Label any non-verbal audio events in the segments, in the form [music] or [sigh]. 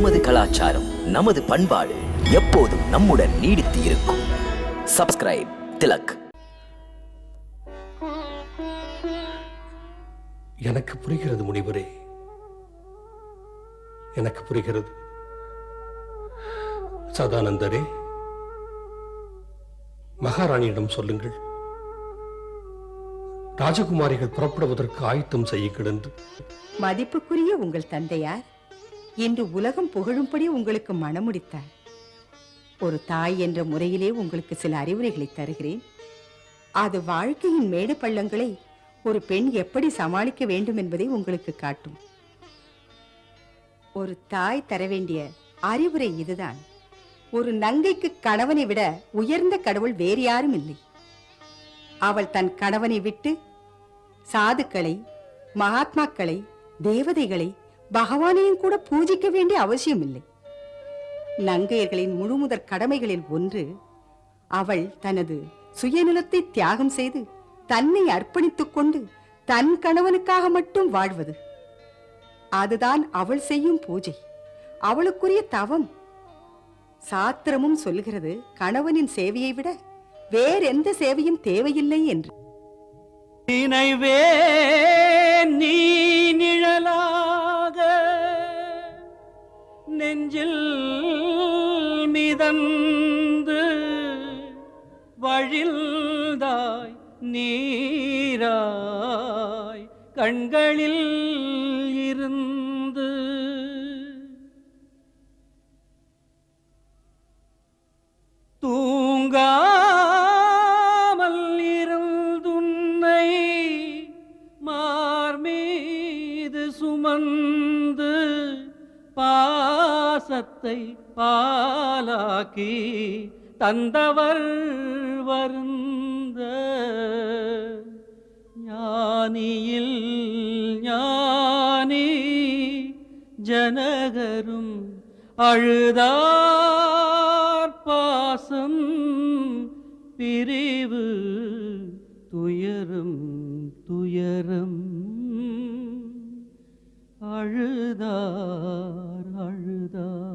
நமது கலாச்சாரம் நமது பண்பாடு எப்போதும் நம்முடன் நீடித்து இருக்கும். சப்ஸ்கிரைப் திலக். எனக்கு புரிகிறது முனிவரே. எனக்கு புரிகிறது. சதானந்தரே மகாராணியிடம் சொல்லுங்கள். ராஜகுமாரிகள் புறப்படுவதற்கு ஆயத்தம் செய்யுங்கள் என்று மதிப்புக்குரிய உங்கள் தந்தையார் இன்று உலகம் புகழும்படி உங்களுக்கு மணமுடித்தார் ஒரு தாய் என்ற முறையிலே உங்களுக்கு சில அறிவுரைகளை தருகிறேன். அது வாழ்க்கையின் மேடு பள்ளங்களை ஒரு பெண் எப்படி சமாளிக்க வேண்டும் என்பதை உங்களுக்கு காட்டும். ஒரு தாய் தர வேண்டிய அறிவுரை இதுதான். ஒரு நங்கைக்கு கணவனை விட உயர்ந்த கடவுள் வேறு யாரும் இல்லை. அவள் தன் கணவனை விட்டு சாதுக்களை மகாத்மாக்களை தேவதைகளை பகவானையும் கூட பூஜிக்க வேண்டிய அவசியம் இல்லை நங்கையர்களின் முழுமுதற் கடமைகளில் ஒன்று அவள் தனது சுயநலத்தை தியாகம் செய்து தன்னை அர்ப்பணித்துக் கொண்டு தன் கணவனுக்காக மட்டும் வாழ்வது. அதுதான் அவள் செய்யும் பூஜை. அவளுக்குரிய தவம். சாத்திரமும் சொல்கிறது கணவனின் சேவையை விட வேறெந்த சேவையும் தேவையில்லை என்று. நினைவே நீ நிழல வந்து வழிந்தாய் நீராய் கண்களில் இருந்து. தூங்காமல் இருந்துன்னை மார்மீது சுமந்து பாசத்தை பா பாலாக்கி தந்தவர் வருந்த ஞானியில் ஞானி ஜனகரும் அழுதார் பாசம் பிரிவு துயரும் துயரம். அழுதார் அழுதார்.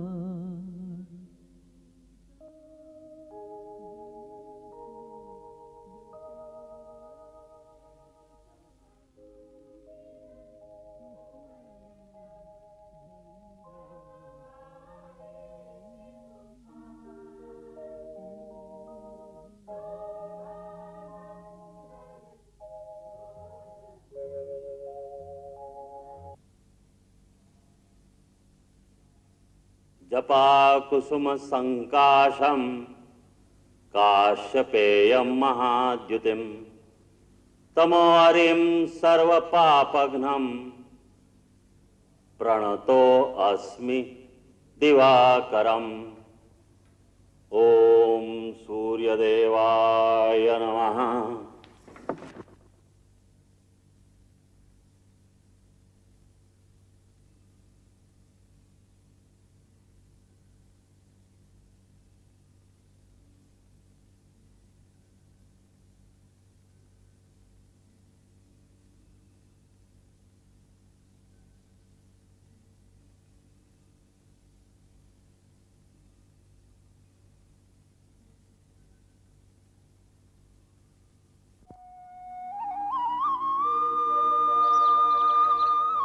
जपाकुसुमसङ्काशम् काश्यपेयं महाद्युतिं तमोहरिं सर्वपापघ्नं प्रणतोऽस्मि दिवाकरम्। ॐ सूर्यदेवाय नमः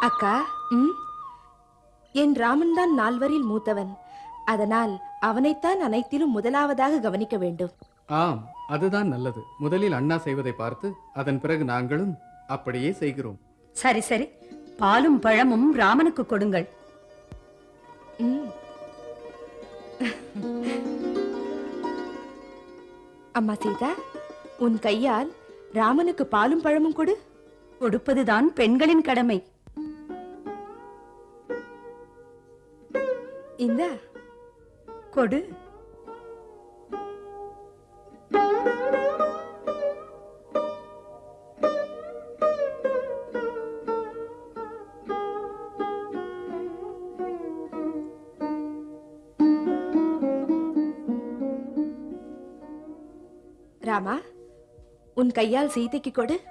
அக்கா ம்? என் ராமன் தான் நால்வரில் மூத்தவன். அதனால் அவனைத்தான் அனைத்திலும் முதலாவதாக கவனிக்க வேண்டும். ஆம் அதுதான் நல்லது. முதலில் அண்ணா செய்வதை பார்த்து அதன் பிறகு நாங்களும் அப்படியே செய்கிறோம். சரி சரி. பாலும் பழமும் ராமனுக்கு கொடுங்கள். ம். அம்மா சீதா உன் கையால் ராமனுக்கு பாலும் பழமும் கொடு. கொடுப்பதுதான் பெண்களின் கடமை. இந்த கொடு. ராமா உன் கையால் சீதைக்கு கொடு.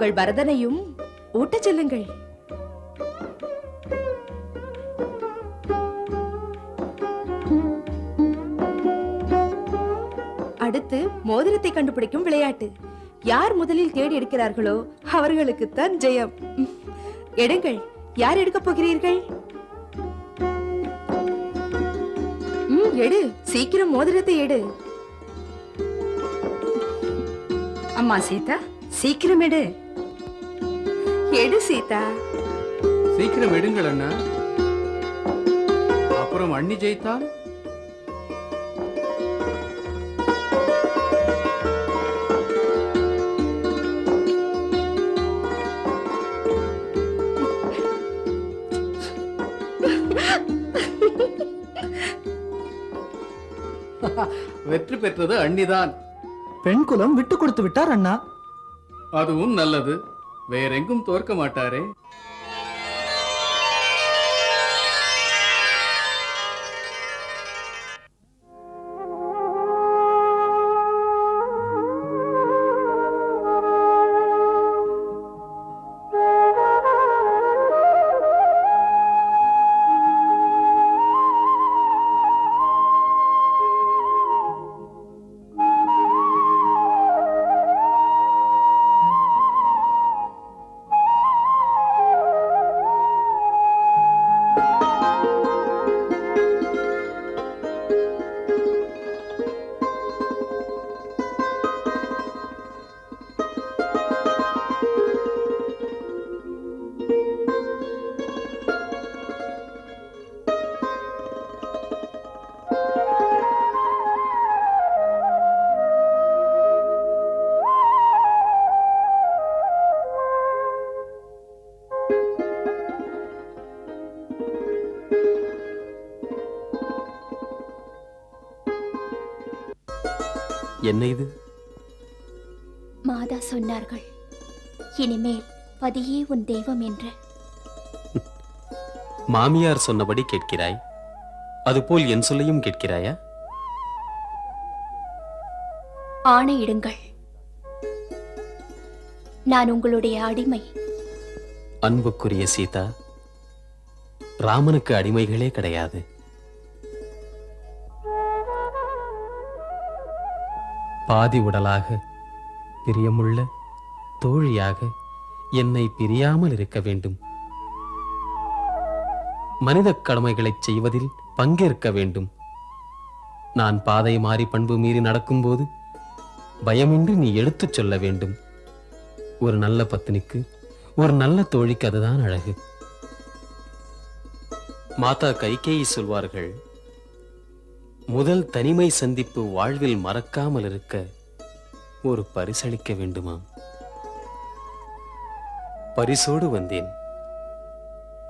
உங்கள் பரதனையும் ஊட்டச் செல்லுங்கள். அடுத்து மோதிரத்தை கண்டுபிடிக்கும் விளையாட்டு. யார் முதலில் தேடி எடுக்கிறார்களோ அவர்களுக்குத்தான் ஜெயம். எடுங்கள். யார் எடுக்கப் போகிறீர்கள்? எடு. சீக்கிரம் மோதிரத்தை எடு. அம்மா சீதா சீக்கிரம் எடு. எடு சீதா. சீக்கிரம் எடுங்கள் அண்ணா. அப்புறம் அண்ணி ஜெயித்தால் வெற்றி பெற்றது அண்ணிதான். பெண் குலம் விட்டு கொடுத்து விட்டார் அண்ணா. அதுவும் நல்லது. வேறெங்கும் தோற்க மாட்டாரே. என்ன இது? மாதா சொன்னார்கள் இனிமேல் பதியே உன் தெய்வம் என்று. [laughs] மாமியார் சொன்னபடி கேட்கிறாய்? அதுபோல் என் சொல்லையும் கேட்கிறாயா? ஆணையிடுங்கள். நான் உங்களுடைய அடிமை. அன்புக்குரிய சீதா ராமனுக்கு அடிமைகளே கிடையாது. பாதி உடலாக பிரியமுள்ள தோழியாக என்னை பிரியாமல் இருக்க வேண்டும். மனித கடமைகளைச் செய்வதில் பங்கேற்க வேண்டும். நான் பாதை மாறி பண்பு மீறி நடக்கும்போது பயமின்றி நீ எடுத்துச் சொல்ல வேண்டும். ஒரு நல்ல பத்தினிக்கு ஒரு நல்ல தோழிக்கு அதுதான் அழகு. மாதா கைகேயி சொல்வார்கள் முதல் தனிமை சந்திப்பு வாழ்வில் மறக்காமல் இருக்க ஒரு பரிசளிக்க வேண்டுமாம் பரிசோடு வந்தேன்.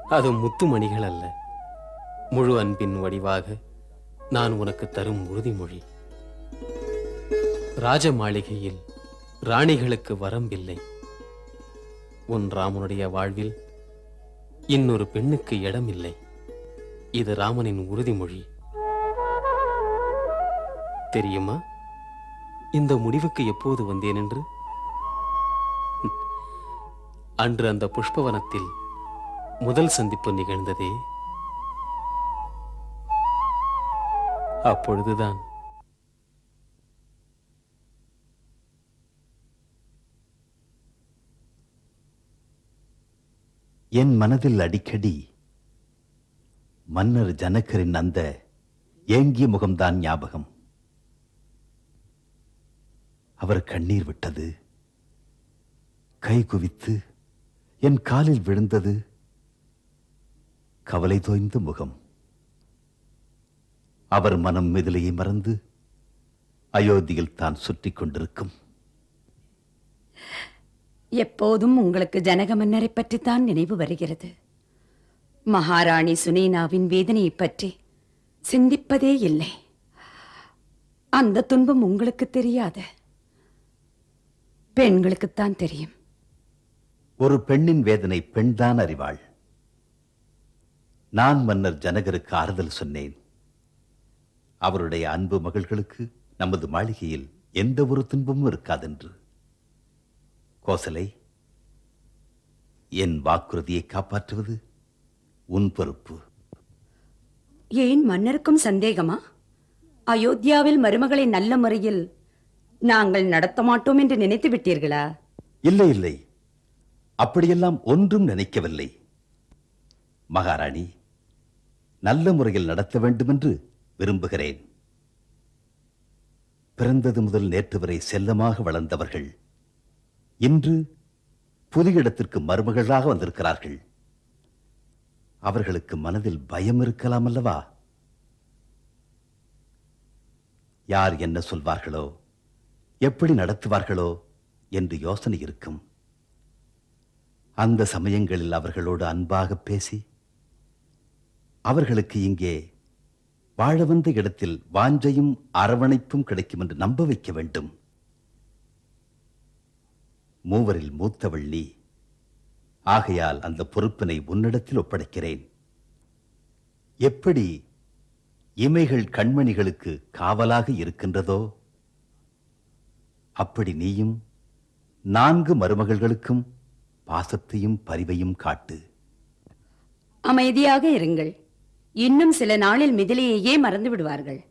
அது முத்துமணிகள் அல்ல. முழு அன்பின் வடிவாக நான் உனக்கு தரும் உறுதிமொழி. ராஜ மாளிகையில் ராணிகளுக்கு வரம்பில்லை. உன் ராமனுடைய வாழ்வில் இன்னொரு பெண்ணுக்கு இடமில்லை. இது ராமனின் உறுதிமொழி. தெரியுமா? இந்த முடிவுக்கு எப்போது வந்தேன் என்று? அன்று அந்த புஷ்பவனத்தில் முதல் சந்திப்பு நிகழ்ந்ததே. அப்பொழுதுதான். என் மனதில் அடிக்கடி மன்னர் ஜனகரின் அந்த ஏங்கிய முகம்தான் ஞாபகம். அவர் கண்ணீர் விட்டது கை குவித்து என் காலில் விழுந்தது கவலை தோய்ந்த முகம். அவர் மனம் மிதிலையை மறந்து அயோத்தியில் தான் சுற்றி கொண்டிருக்கும். எப்போதும் உங்களுக்கு ஜனக மன்னரை பற்றித்தான் நினைவு வருகிறது. மகாராணி சுனேனாவின் வேதனையை பற்றி சிந்திப்பதே இல்லை. அந்த துன்பம் உங்களுக்கு தெரியாது. பெண்களுக்குத்தான் தெரியும். ஒரு பெண்ணின் வேதனை பெண்தான் அறிவாள். நான் மன்னர் ஜனகருக்கு ஆறுதல் சொன்னேன். அவருடைய அன்பு மகள்களுக்கு நமது மாளிகையில் எந்த ஒரு துன்பமும் இருக்காதென்று. கோசலை என் வாக்குறுதியை காப்பாற்றுவது உன் பொறுப்பு. ஏன் மன்னருக்கும் சந்தேகமா? அயோத்தியாவில் மருமகளை நல்ல முறையில் நாங்கள் நடத்த மாட்டோம் என்று நினைத்து விட்டீர்களா? இல்லை இல்லை. அப்படியெல்லாம் ஒன்றும் நினைக்கவில்லை. மகாராணி நல்ல முறையில் நடத்த வேண்டும் என்று விரும்புகிறேன். பிறந்தது முதல் நேற்று வரை செல்லமாக வளர்ந்தவர்கள் இன்று புது இடத்திற்கு மருமகளாக வந்திருக்கிறார்கள். அவர்களுக்கு மனதில் பயம் இருக்கலாம் அல்லவா? யார் என்ன சொல்வார்களோ எப்படி நடத்துவார்களோ என்று யோசனை இருக்கும். அந்த சமயங்களில் அவர்களோடு அன்பாக பேசி அவர்களுக்கு இங்கே வாழ வந்த இடத்தில் வாஞ்சையும் அரவணைப்பும் கிடைக்கும் என்று நம்ப வைக்க வேண்டும். மூவரில் மூத்தவள் நீ ஆகையால் அந்த பொறுப்பினை உன்னிடத்தில் ஒப்படைக்கிறேன். எப்படி இமைகள் கண்மணிகளுக்கு காவலாக இருக்கின்றதோ அப்படி நீயும் நான்கு மருமகள்களுக்கும் பாசத்தையும் பரிவையும் காட்டு. அமைதியாக இருங்கள். இன்னும் சில நாளில் மிதிலையையே மறந்து விடுவார்கள்